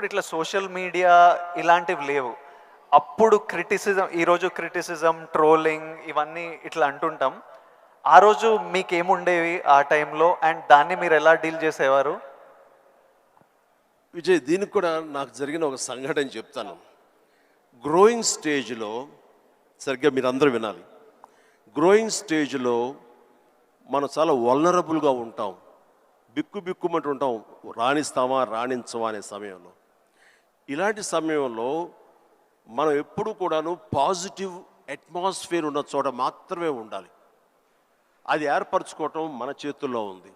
ఇప్పుడు ఇట్లా social media ఇలాంటివి లేవు. అప్పుడు క్రిటిసిజం ఈరోజు క్రిటిసిజం ట్రోలింగ్ ఇవన్నీ ఇట్లా అంటుంటాం. ఆ రోజు మీకేముండేవి ఆ టైంలో? అండ్ దాన్ని మీరు ఎలా డీల్ చేసేవారు? విజయ్ దీనికి కూడా నాకు జరిగిన ఒక సంఘటన చెప్తాను. గ్రోయింగ్ స్టేజ్లో సరిగ్గా మీరు అందరూ వినాలి గ్రోయింగ్ స్టేజ్లో మనం చాలా వల్నరబుల్గా ఉంటాం. బిక్కు బిక్కుమంటూ ఉంటాం. రాణిస్తామా రాణించమా అనే సమయంలో. ఇలాంటి సమయంలో మనం ఎప్పుడు కూడాను పాజిటివ్ అట్మాస్ఫియర్ ఉన్న చోట మాత్రమే ఉండాలి. అది ఏర్పరచుకోవటం మన చేతుల్లో ఉంది.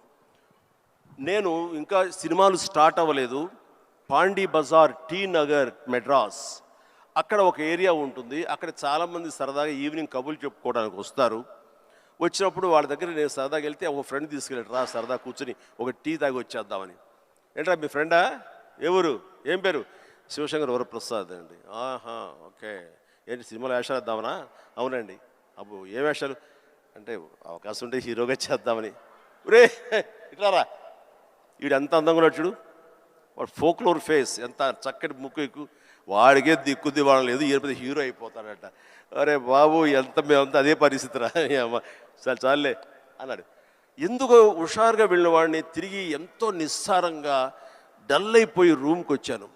నేను ఇంకా సినిమాలు స్టార్ట్ అవ్వలేదు. పాండీ బజార్ టీ నగర్ మెడ్రాస్ అక్కడ ఒక ఏరియా ఉంటుంది. అక్కడ చాలామంది సరదాగా ఈవినింగ్ కబుర్లు చెప్పుకోవడానికి వస్తారు. వచ్చినప్పుడు వాళ్ళ దగ్గర నేను సరదాగా వెళ్తే ఒక ఫ్రెండ్ తీసుకెళ్ళాడు. రా సరదా కూర్చొని ఒక టీ తాగి వచ్చేద్దామని. ఏంట్రా మీ ఫ్రెండా? ఎవరు ఏం పేరు? శివశంకర్ వరప్రసాద్ అండి. ఆహా ఓకే. ఏంటి సినిమాలో వేషాలు వేద్దామనా? అవునండి. అబ్బో ఏ వేషాలు? అంటే అవకాశం ఉంటే హీరోగా చేద్దామని. రే ఇట్లారా? వీడు ఎంత అందంగా ఉన్నాడు చూడు. వాడు ఫోక్లోర్ ఫేస్ ఎంత చక్కటి ముక్కు ఎక్కువ వాడికే దిక్కుద్ది వాడు లేదు ఈయన హీరో అయిపోతాడట. అరే బాబు ఎంత మేమంతా అదే పరిస్థితి రా అమ్మ చాలు చాలే అన్నాడు. ఎందుకు హుషారుగా వెళ్ళిన వాడిని తిరిగి ఎంతో నిస్సారంగా డల్ అయిపోయి రూమ్కి వచ్చాను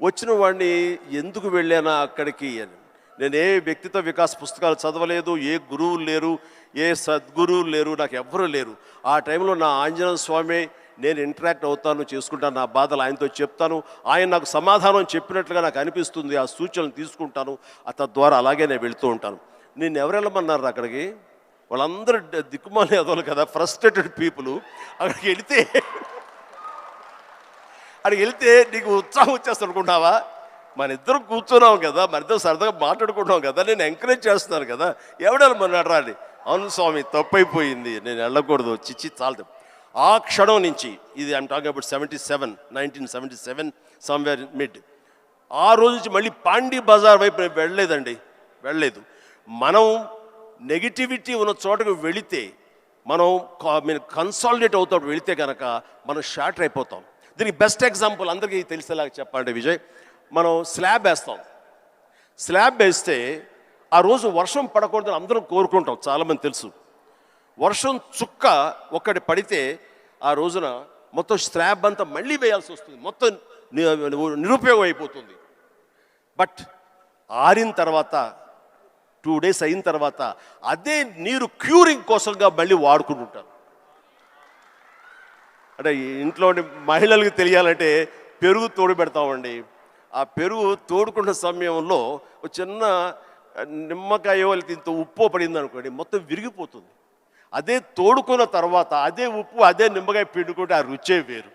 వచ్చిన వాడిని ఎందుకు వెళ్ళానా అక్కడికి అని. నేను ఏ వ్యక్తిత్వ వికాస్ పుస్తకాలు చదవలేదు ఏ గురువులు లేరు ఏ సద్గురువులు లేరు నాకు ఎవ్వరూ లేరు. ఆ టైంలో నా ఆంజనేయ స్వామి నేను ఇంటరాక్ట్ అవుతాను చేసుకుంటాను నా బాధలు ఆయనతో చెప్తాను. ఆయన నాకు సమాధానం చెప్పినట్లుగా నాకు అనిపిస్తుంది ఆ సూచనలు తీసుకుంటాను. అత తద్వారా అలాగే నేను వెళుతూ ఉంటాను. నేను ఎవరు వెళ్ళమన్నారు అక్కడికి? వాళ్ళందరూ దిక్కుమాలి అదోలు కదా ఫ్రస్ట్రేటెడ్ పీపుల్ అక్కడికి వెళితే అక్కడికి వెళ్తే నీకు ఉత్సాహం వచ్చేస్తా అనుకుంటావా? మన ఇద్దరు కూర్చున్నాం కదా మన ఇద్దరు సరదాగా మాట్లాడుకుంటాం కదా నేను ఎంకరేజ్ చేస్తున్నాను కదా ఎవడాలి మన రాని అవును స్వామి తప్పైపోయింది నేను వెళ్ళకూడదు చిచ్చి చాలదు. ఆ క్షణం నుంచి ఇది I'm talking about seventy seven nineteen seventy seven somewhere mid ఆ రోజు నుంచి మళ్ళీ పాండీ బజార్ వైపు నేను వెళ్ళలేదండి వెళ్ళలేదు. మనం నెగిటివిటీ ఉన్న చోటకు వెళితే మనం మీరు కన్సాలిడేట్ అవుతాం వెళితే కనుక మనం షార్టర్ అయిపోతాం. దీనికి బెస్ట్ ఎగ్జాంపుల్ అందరికీ తెలిసేలాగా చెప్పాలంటే విజయ్ మనం స్లాబ్ వేస్తాం. స్లాబ్ వేస్తే ఆ రోజు వర్షం పడకూడదని అందరం కోరుకుంటాం చాలామంది తెలుసు. వర్షం చుక్క ఒక్కటి పడితే ఆ రోజున మొత్తం స్లాబ్ అంతా మళ్ళీ వేయాల్సి వస్తుంది మొత్తం నిరుపయోగం అయిపోతుంది. బట్ ఆరిన తర్వాత టూ డేస్ అయిన తర్వాత అదే నీరు క్యూరింగ్ కోసంగా మళ్ళీ వాడుకుంటుంటారు. అంటే ఈ ఇంట్లో మహిళలకు తెలియాలంటే పెరుగు తోడు పెడతామండి. ఆ పెరుగు తోడుకున్న సమయంలో ఒక చిన్న నిమ్మకాయ ఇంత ఉప్పు పడింది అనుకోండి మొత్తం విరిగిపోతుంది. అదే తోడుకున్న తర్వాత అదే ఉప్పు అదే నిమ్మకాయ పిండుకుంటే ఆ రుచే వేరు.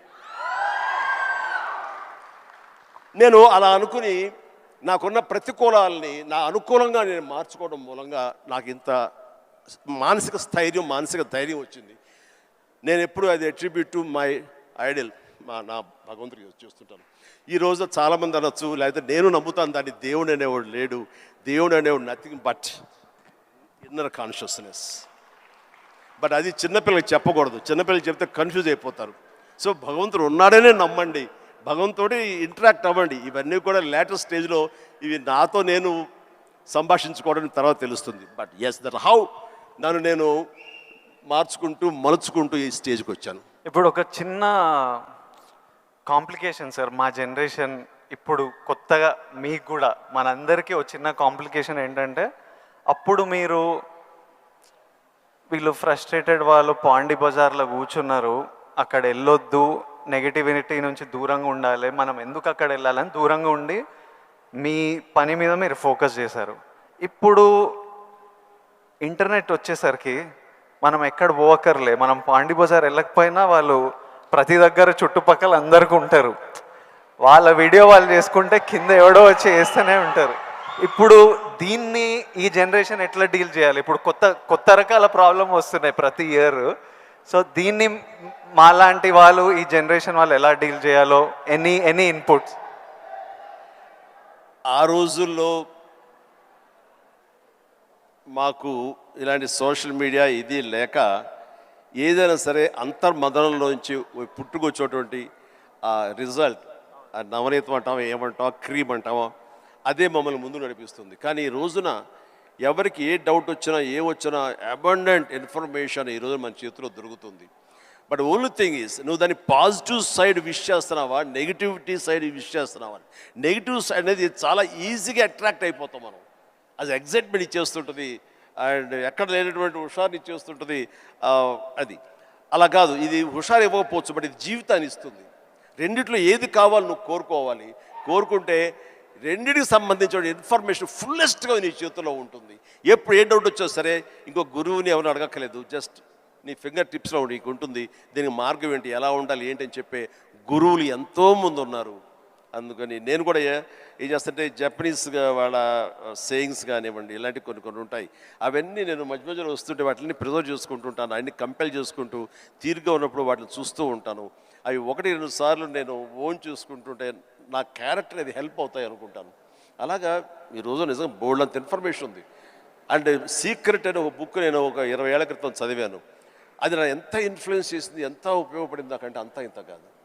నేను అలా అనుకుని నాకున్న ప్రతికూలాలని నా అనుకూలంగా నేను మార్చుకోవడం మూలంగా నాకు ఇంత మానసిక స్థైర్యం మానసిక ధైర్యం వచ్చింది. నేను ఎప్పుడు అది అట్రిబ్యూట్ టు మై ఐడల్ మా నా భగవంతుడికి చూస్తుంటాను. ఈ రోజు చాలామంది అనొచ్చు లేకపోతే నేను నమ్ముతాను దాన్ని దేవుడు అనేవాడు లేడు దేవుడు అనేవాడు nothing but inner consciousness but అది చిన్నపిల్లలకి చెప్పకూడదు. చిన్నపిల్లలకి చెప్తే కన్ఫ్యూజ్ అయిపోతారు. సో భగవంతుడు ఉన్నాడనే నమ్మండి. భగవంతుడి ఇంటరాక్ట్ అవ్వండి. ఇవన్నీ కూడా లేటెస్ట్ స్టేజ్లో ఇవి నాతో నేను సంభాషించుకోవడం తర్వాత తెలుస్తుంది. బట్ ఎస్ దట్ హౌ నన్ను నేను మార్చుకుంటూ మలుచుకుంటూ ఈ స్టేజ్కి వచ్చాను. ఇప్పుడు ఒక చిన్న కాంప్లికేషన్ సార్ మా జనరేషన్ ఇప్పుడు కొత్తగా మీకు కూడా మనందరికీ ఒక చిన్న కాంప్లికేషన్ ఏంటంటే అప్పుడు మీరు వీళ్ళు ఫ్రస్ట్రేటెడ్ వాళ్ళు పాండి బజార్లో కూర్చున్నారు అక్కడ వెళ్ళొద్దు నెగిటివిటీ నుంచి దూరంగా ఉండాలి మనం ఎందుకు అక్కడ వెళ్ళాలని దూరంగా ఉండి మీ పని మీద మీరు ఫోకస్ చేశారు. ఇప్పుడు ఇంటర్నెట్ వచ్చేసరికి మనం ఎక్కడ పోవక్కర్లే. మనం పాండి బజార్ వెళ్ళకపోయినా వాళ్ళు ప్రతి దగ్గర చుట్టుపక్కల అందరికీ ఉంటారు. వాళ్ళ వీడియో వాళ్ళు చేసుకుంటే కింద ఎవడో వచ్చి వేస్తూనే ఉంటారు. ఇప్పుడు దీన్ని ఈ జనరేషన్ ఎట్లా డీల్ చేయాలి? ఇప్పుడు కొత్త కొత్త రకాల ప్రాబ్లం వస్తున్నాయి ప్రతి ఇయర్. సో దీన్ని మాలాంటి వాళ్ళు ఈ జనరేషన్ వాళ్ళు ఎలా డీల్ చేయాలో? Any any inputs? ఆ రోజుల్లో మాకు ఇలాంటి సోషల్ మీడియా ఇది లేక ఏదైనా సరే అంతర్మదనంలోంచి పుట్టుకొచ్చేటువంటి ఆ రిజల్ట్ ఆ నవనీతం అంటావా ఏమంటావా క్రీమ్ అంటావా అదే మమ్మల్ని ముందు నడిపిస్తుంది. కానీ ఈ రోజున ఎవరికి ఏ డౌట్ వచ్చినా ఏ వచ్చినా అబండెంట్ ఇన్ఫర్మేషన్ ఈ రోజు మన చేతిలో దొరుకుతుంది. బట్ ఓన్లీ థింగ్ ఈస్ నువ్వు దాన్ని పాజిటివ్ సైడ్ విష్ చేస్తున్నావా నెగిటివిటీ సైడ్ విష్ చేస్తున్నావా నెగిటివ్ సైడ్ అనేది చాలా ఈజీగా అట్రాక్ట్ అయిపోతాం మనం. అది ఎగ్జైట్మెంట్ ఇచ్చేస్తుంటుంది. అండ్ ఎక్కడ లేనటువంటి హుషారుని ఇచ్చేస్తుంటుంది. అది. అలా కాదు. ఇది హుషారు ఇవ్వకపోవచ్చు బట్ ఇది జీవితాన్ని ఇస్తుంది. రెండిట్లో ఏది కావాలి నువ్వు కోరుకోవాలి. కోరుకుంటే రెండిటికి సంబంధించిన ఇన్ఫర్మేషన్ ఫుల్లెస్ట్గా నీ చేతిలో ఉంటుంది. ఎప్పుడు ఏ డౌట్ వచ్చో సరే ఇంకో గురువుని ఎవరిని అడగక్కలేదు. జస్ట్ నీ ఫింగర్ టిప్స్లో నీకు ఉంటుంది. దీనికి మార్గం ఏంటి? ఎలా ఉండాలి? ఏంటి అని చెప్పే గురువులు ఎంతోమంది ఉన్నారు. అందుకని నేను కూడా ఏ- ఏం చేస్తుంటే జపనీస్గా వాళ్ళ సేయింగ్స్ కానివ్వండి ఇలాంటి కొన్ని కొన్ని ఉంటాయి. అవన్నీ నేను మధ్య మధ్యలో వస్తుంటే వాటిని ప్రిజర్వ్ చేసుకుంటుంటాను అన్ని కంపేర్ చేసుకుంటూ తీరుగా ఉన్నప్పుడు వాటిని చూస్తూ ఉంటాను. అవి ఒకటి రెండు సార్లు నేను ఓన్ చూసుకుంటుంటే నా క్యారెక్టర్ అది హెల్ప్ అవుతాయి అనుకుంటాను. అలాగా ఈ రోజు నిజంగా బోల్డ్ అంత ఇన్ఫర్మేషన్ ఉంది. అండ్ సీక్రెట్ అనే ఒక బుక్ నేను ఒక ఇరవై ఏళ్ళ క్రితం చదివాను. అది నా ఎంత ఇన్ఫ్లుయెన్స్ చేసింది ఎంత ఉపయోగపడింది నాకంటే అంత ఇంత కాదు.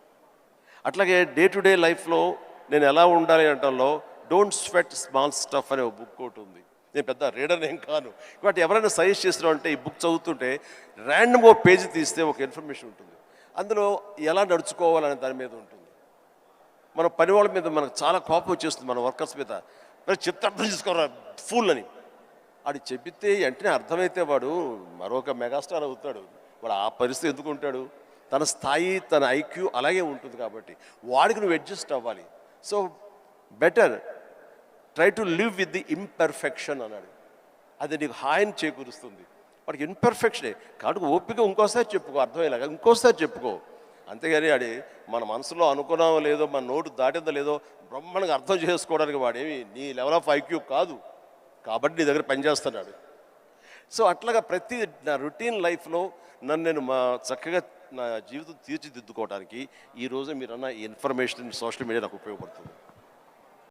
అట్లాగే డే టు డే లైఫ్లో నేను ఎలా ఉండాలి అనటంలో డోంట్ స్వెట్ స్మాల్ స్టఫ్ అనే ఒక బుక్ ఒకటి ఉంది. నేను పెద్ద రీడర్ ఏం కాను. బట్ ఎవరైనా సజెస్ట్ చేసిన అంటే ఈ బుక్ చదువుతుంటే ర్యాండమ్ ఓ పేజీ తీస్తే ఒక ఇన్ఫర్మేషన్ ఉంటుంది. అందులో ఎలా నడుచుకోవాలనే దాని మీద ఉంటుంది. మన పని వాళ్ళ మీద మనకు చాలా కోపం వచ్చేస్తుంది మన వర్కర్స్ మీద. మరి చెప్తే అర్థం చేసుకోరా ఫుల్ అని. ఆడు చెబితే వెంటనే అర్థమైతే వాడు మరొక మెగాస్టార్ అవుతాడు. వాడు ఆ పరిస్థితి ఎందుకు ఉంటాడు? తన స్థాయి తన ఐక్యూ అలాగే ఉంటుంది కాబట్టి వాడికి నువ్వు అడ్జస్ట్ అవ్వాలి. So better try to live with the imperfection అన్నాడు. అది నీకు హాయిని చేకూరుస్తుంది. వాడికి ఇన్పర్ఫెక్షనే కాబట్టి ఓపిక ఇంకోసారి చెప్పుకో అర్థమయ్యేలాగా ఇంకోసారి చెప్పుకో. అంతేగాని అది మన మనసులో అనుకున్నామో లేదో మన నోటు దాటిందో లేదో బ్రహ్మాండంగా అర్థం చేసుకోవడానికి వాడేమి నీ లెవెల్ ఆఫ్ ఐక్యూ కాదు. కాబట్టి నీ దగ్గర పనిచేస్తున్నాడు సో అట్లాగా ప్రతి నా రొటీన్ లైఫ్లో నన్ను నేను మా చక్కగా నా జీవితం తీర్చిదిద్దుకోవడానికి ఈ మీరన్న మీరు అన్న ఇన్ఫర్మేషన్ సోషల్ మీడియా నాకు ఉపయోగపడుతుంది.